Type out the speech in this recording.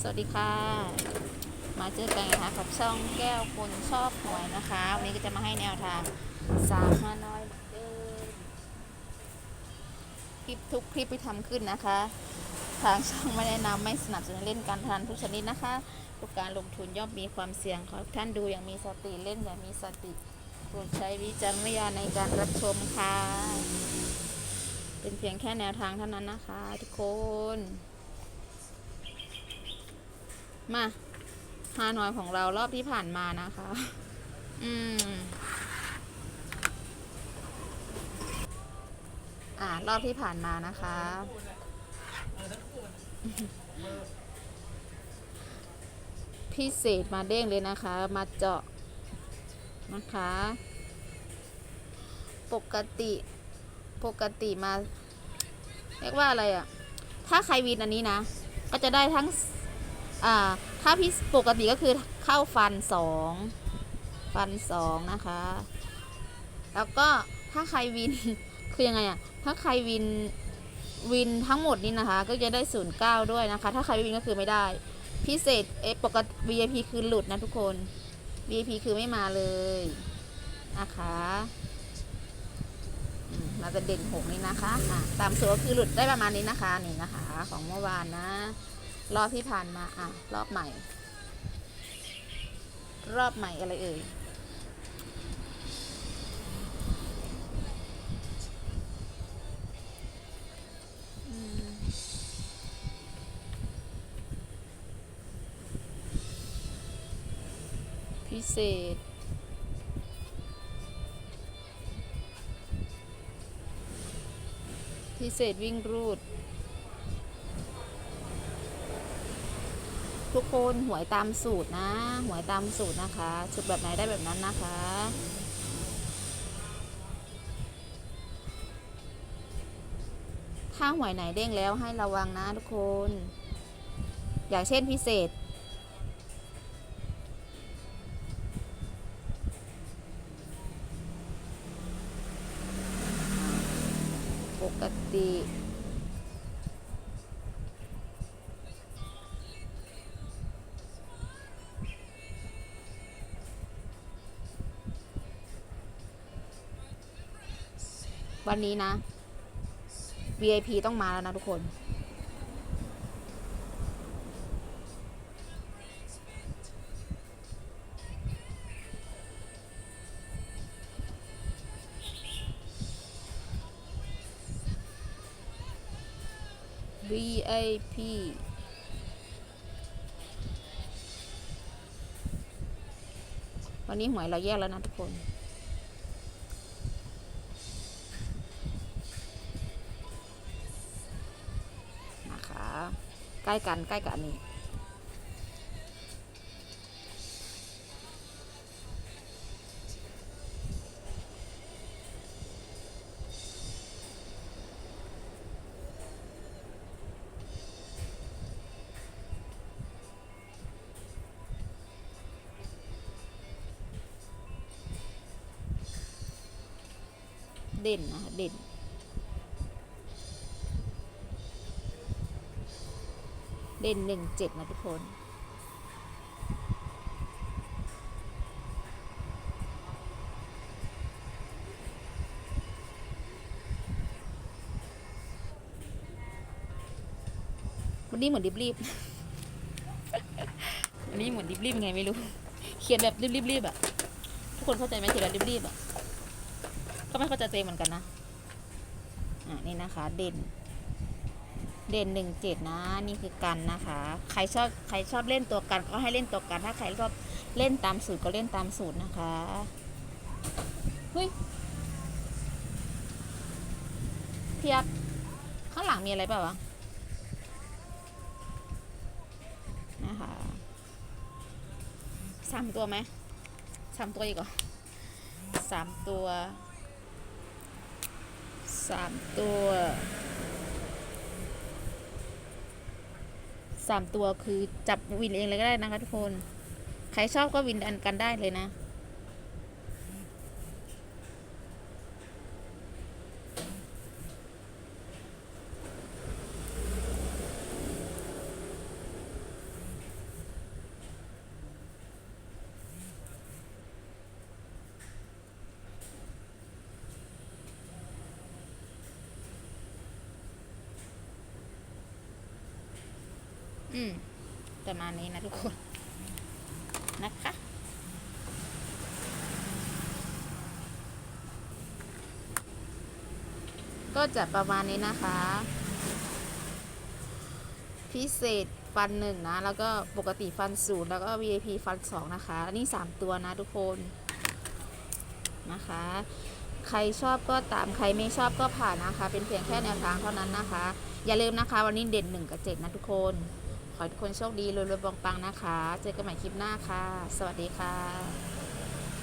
สวัสดีค่ะ มาเจอกันนะคะกับช่องแก้วคนชอบหวยนะคะ วันนี้ก็จะมาให้แนวทางสามมาน้อยเดิมคลิปทุกคลิปที่ทำขึ้นนะคะ ทางช่องไม่แนะนำไม่สนับสนุนเล่นการพนันทุกชนิดนะคะทุกการลงทุนย่อมมีความเสี่ยงขอท่านดูอย่างมีสติเล่นอย่างมีสติโปรดใช้วิจารณญาณในการรับชมค่ะ เป็นเพียงแค่แนวทางเท่านั้นนะคะ ทุกคน มาฮานอยของเรารอบที่ผ่านมานะคะ อืม อ่ารอบที่ผ่านมานะคะ พิเศษมาเด้งเลยนะคะ มาเจาะนะคะ ปกติปกติมา เรียกว่าอะไรอะ่ะ ถ้าใครวินอันนี้นะ ก็จะได้ทั้ง อ่าถ้าพิปกติก็คือเข้าฟันสองฟันสองนะคะ แล้วก็ถ้าใครวินคือยังไงอะถ้าใครวินวินทั้งหมดนี้นะคะ ก็จะได้ศูนย์เก้าด้วยนะคะ ถ้าใครวินก็คือไม่ได้ พิเศษเอปกติ VIP คือหลุดนะทุกคน VIP คือไม่มาเลยนะคะมเราจะเด่นหกนี้นะคะะตามสูตรก็คือหลุดได้ประมาณนี้นะคะนี่นะคะ ของเมื่อวานนะ รอบที่ผ่านมาอะ รอบใหม่ รอบใหม่อะไรเอ่ยพิเศษพิเศษวิ่งรูด ทุกคนหวยตามสูตรนะหวยตามสูตรนะคะ ชุดแบบไหนได้แบบนั้นนะคะ ถ้าหวยไหนเด้งแล้วให้ระวังนะทุกคน อย่างเช่นพิเศษปกติ วันนี้นะ VIP ต้องมาแล้วนะทุกคน VIP วันนี้หวยเราแยกแล้วนะทุกคน ใกล้กันใกล้กับอันนี้ เด่นนะคะเด่น เด่นหนึ่งเจ็ดนะทุกคนวันนี้เหมือนรีบรีบวันนี้เหมือนรีบรีบยังไงไม่รู้ เขียนแบบรีบรีบรีบอะทุกคนเข้าใจไหมเขียนแบบรีบรีบอะก็ไม่เข้าใจตัวเองเหมือนกันนะ อะนี่นะคะ เด่น เด่นหนึ่งเจ็ดนะ นี่คือกันนะคะ ใครชอบใครชอบเล่นตัวกันก็ให้เล่นตัวกัน ถ้าใครชอบเล่นตามสูตรก็เล่นตามสูตรนะคะเฮ้ยเพียบข้างหลังมีอะไรเปล่าวะนะคะสามตัวไหมสามตัวอีกเหรอสามตัวสามตัว สามตัวคือจับวินเองเลยก็ได้นะคะทุกคน ใครชอบก็วินอันกันได้เลยนะ อืมประมาณนี้นะทุกคนนะคะ ก็จะประมาณนี้นะคะ พิเศษฟันหนึ่งนะ แล้วก็ปกติฟันศูนย์แล้วก็ VIP ฟันสองนะคะ อันนี้สามตัวนะทุกคนนะคะ ใครชอบก็ตามใครไม่ชอบก็ผ่านนะคะ เป็นเพียงแค่แนวทางเท่านั้นนะคะ อย่าลืมนะคะ วันนี้เด่นหนึ่งกับเจ็ดนะทุกคน ขอให้ทุกคนโชคดีรวยๆปังๆนะคะ เจอกันใหม่คลิปหน้าค่ะ สวัสดีค่ะ